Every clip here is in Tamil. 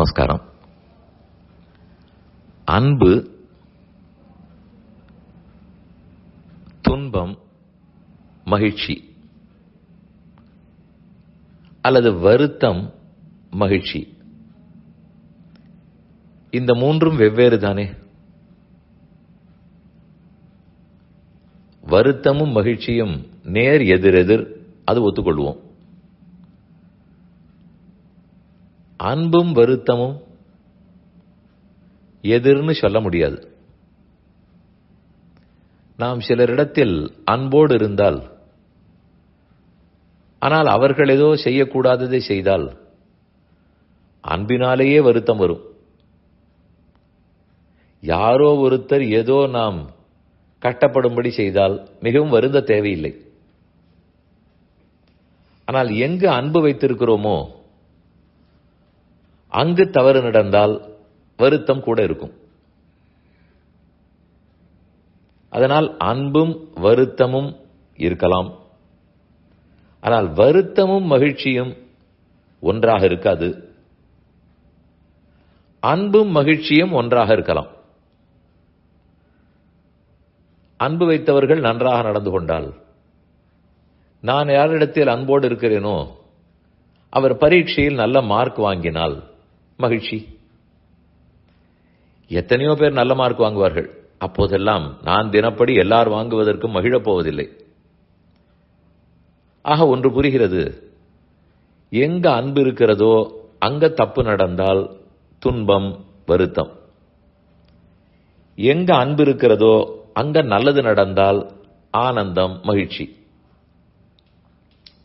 நமஸ்காரம். அன்பு துன்பம் மகிழ்ச்சி அல்லது வருத்தம் மகிழ்ச்சி. இந்த மூன்றும் வெவ்வேறு தானே? வருத்தமும் மகிழ்ச்சியும் நேர் எதிரெதிர் அது ஒத்துக்கொள்வோம். அன்பும் வருத்தமும் எதிர்னு சொல்ல முடியாது. நாம் சிலரிடத்தில் அன்போடு இருந்தால் ஆனால் அவர்கள் ஏதோ செய்யக்கூடாததை செய்தால் அன்பினாலேயே வருத்தம் வரும். யாரோ ஒருத்தர் ஏதோ நாம் கட்டப்படும்படி செய்தால் மிகவும் வருந்த தேவையில்லை. ஆனால் எங்கு அன்பு வைத்திருக்கிறோமோ அங்கு தவறு நடந்தால் வருத்தம் கூட இருக்கும். அதனால் அன்பும் வருத்தமும் இருக்கலாம். ஆனால் வருத்தமும் மகிழ்ச்சியும் ஒன்றாக இருக்காது. அன்பும் மகிழ்ச்சியும் ஒன்றாக இருக்கலாம். அன்பு வைத்தவர்கள் நன்றாக நடந்து கொண்டால் நான் யாரிடத்தில் அன்போடு இருக்கிறேனோ அவர் பரீட்சையில் நல்ல மார்க் வாங்கினால் மகிழ்ச்சி. எத்தனையோ பேர் நல்ல மார்க் வாங்குவார்கள். அப்போதெல்லாம் நான் தினப்படி எல்லார் வாங்குவதற்கும் மகிழப் போவதில்லை. ஆக ஒன்று புரிகிறது. எங்க அன்பு இருக்கிறதோ அங்க தப்பு நடந்தால் துன்பம் வருத்தம். எங்க அன்பு இருக்கிறதோ அங்க நல்லது நடந்தால் ஆனந்தம் மகிழ்ச்சி.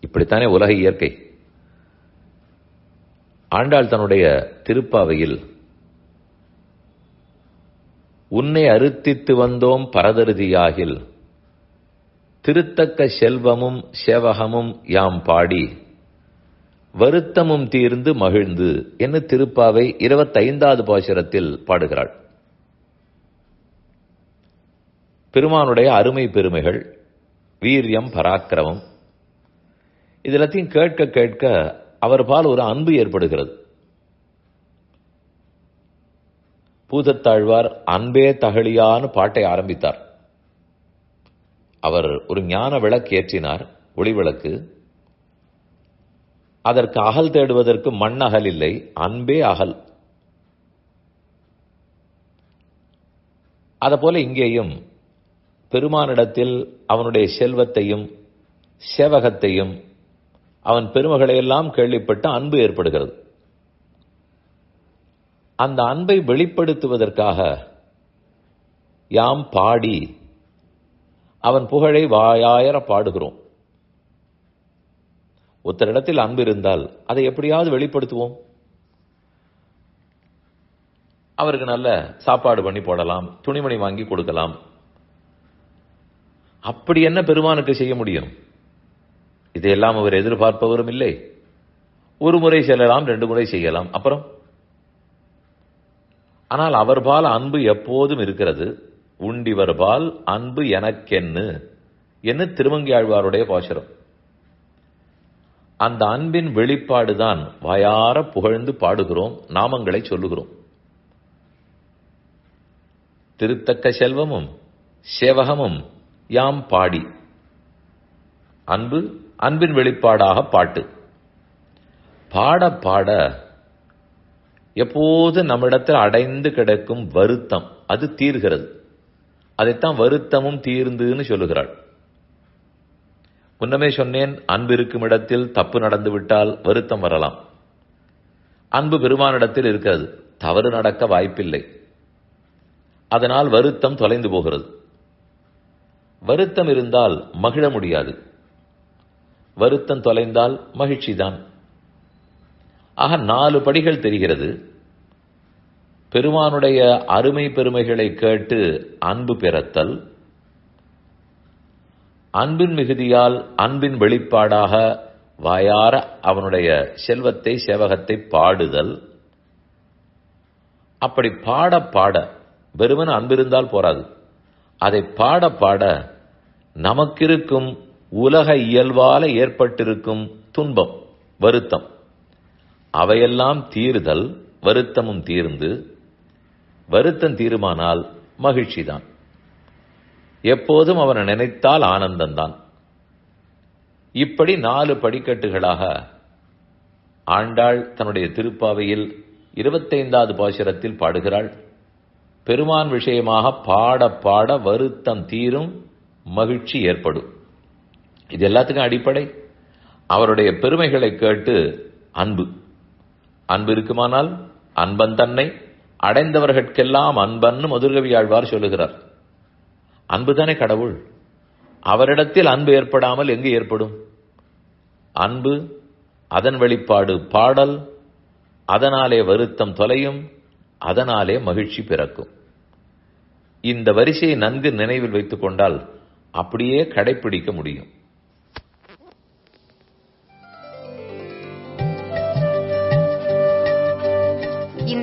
இப்படித்தானே உலக இயற்கை. ஆண்டாள் தன்னுடைய திருப்பாவையில் உன்னை அறுத்தித்து வந்தோம் பரதருதியாகில் திருத்தக்க செல்வமும் சேவகமும் யாம் பாடி வருத்தமும் தீர்ந்து மகிழ்ந்து என்று திருப்பாவை இருபத்தைந்தாவது பாசுரத்தில் பாடுகிறாள். பெருமானுடைய அருமை பெருமைகள் வீரியம் பராக்கிரமம் இதெல்லாத்தையும் கேட்க கேட்க அவர் பால் ஒரு அன்பு ஏற்படுகிறது. பூதத்தாழ்வார் அன்பே தகழியான்னு பாட்டை ஆரம்பித்தார். அவர் ஒரு ஞான விளக்கு ஏற்றினார் ஒளி விளக்கு. அதற்கு அகல் தேடுவதற்கு மண் அகல் இல்லை அன்பே அகல். போல இங்கேயும் பெருமானிடத்தில் அவனுடைய செல்வத்தையும் சேவகத்தையும் அவன் பெருமகளையெல்லாம் கேள்விப்பட்டு அன்பு ஏற்படுகிறது. அந்த அன்பை வெளிப்படுத்துவதற்காக யாம் பாடி அவன் புகழை வாயாயர பாடுகிறோம். ஒருத்தரிடத்தில் அன்பு இருந்தால் அதை எப்படியாவது வெளிப்படுத்துவோம். அவருக்கு நல்ல சாப்பாடு பண்ணி போடலாம் துணிமணி வாங்கி கொடுக்கலாம். அப்படி என்ன பெருமானுக்கு செய்ய முடியும்? இதையெல்லாம் அவர் எதிர்பார்ப்பவரும் இல்லை. ஒரு முறை செல்லலாம் ரெண்டு முறை செய்யலாம். அப்புறம்? ஆனால் அவர்பால் அன்பு எப்போதும் இருக்கிறது. உண்டிவர்பால் அன்பு எனக்கென்னு. என்ன திருமங்கியாழ்வாருடைய பாசுரம். அந்த அன்பின் வெளிப்பாடுதான் வாயார புகழ்ந்து பாடுகிறோம் நாமங்களை சொல்லுகிறோம். திருத்தக்க செல்வமும் சேவகமும் யாம் பாடி. அன்பு அன்பின் வெளிப்பாடாக பாட்டு. பாட பாட எப்போது நம்மிடத்தில் அடைந்து கிடக்கும் வருத்தம் அது தீர்கிறது. அதைத்தான் வருத்தமும் தீர்ந்துன்னு சொல்லுகிறாள். முன்னமே சொன்னேன் அன்பு இருக்கும் இடத்தில் தப்பு நடந்து விட்டால் வருத்தம் வரலாம். அன்பு பெருமானிடத்தில் இருக்கிறது தவறு நடக்க வாய்ப்பில்லை. அதனால் வருத்தம் தொலைந்து போகிறது. வருத்தம் இருந்தால் மகிழ முடியாது. வருத்தம் தொலைந்தால் மகிழ்ச்சிதான். ஆக நாலு படிகள் தெரிகிறது. பெருமானுடைய அருமை பெருமைகளை கேட்டு அன்பு பெறத்தல் அன்பின் மிகுதியால் அன்பின் வெளிப்பாடாக வாயார அவனுடைய செல்வத்தை சேவகத்தை பாடுதல். அப்படி பாட பாட வெறுமன் அன்பிருந்தால் போராது. அதை பாட பாட நமக்கிருக்கும் உலக இயல்பால ஏற்பட்டிருக்கும் துன்பம் வருத்தம். அவையெல்லாம் தீருதல் வருத்தமும் தீர்ந்து வருத்தம் தீருமானால் மகிழ்ச்சிதான். எப்போதும் அவனை நினைத்தால் ஆனந்தந்தான். இப்படி நாலு படிக்கட்டுகளாக ஆண்டாள் தன்னுடைய திருப்பாவையில் இருபத்தைந்தாவது பாசுரத்தில் பாடுகிறாள். பெருமான் விஷயமாக பாட பாட வருத்தம் தீரும் மகிழ்ச்சி ஏற்படும். இது எல்லாத்துக்கும் அடிப்படை. அவருடைய பெருமைகளை கேட்டு அன்பு. அன்பு இருக்குமானால் அன்பன் தன்னை அடைந்தவர்கட்கெல்லாம் அன்பன்னு முதுர்கவி ஆழ்வார் சொல்லுகிறார். அன்புதானே கடவுள். அவரிடத்தில் அன்பு ஏற்படாமல் எங்கு ஏற்படும்? அன்பு அதன் வெளிப்பாடு பாடல் அதனாலே வருத்தம் தொலையும் அதனாலே மகிழ்ச்சி பிறக்கும். இந்த வரிசையை நன்கு நினைவில் வைத்துக் கொண்டால் அப்படியே கடைபிடிக்க முடியும்.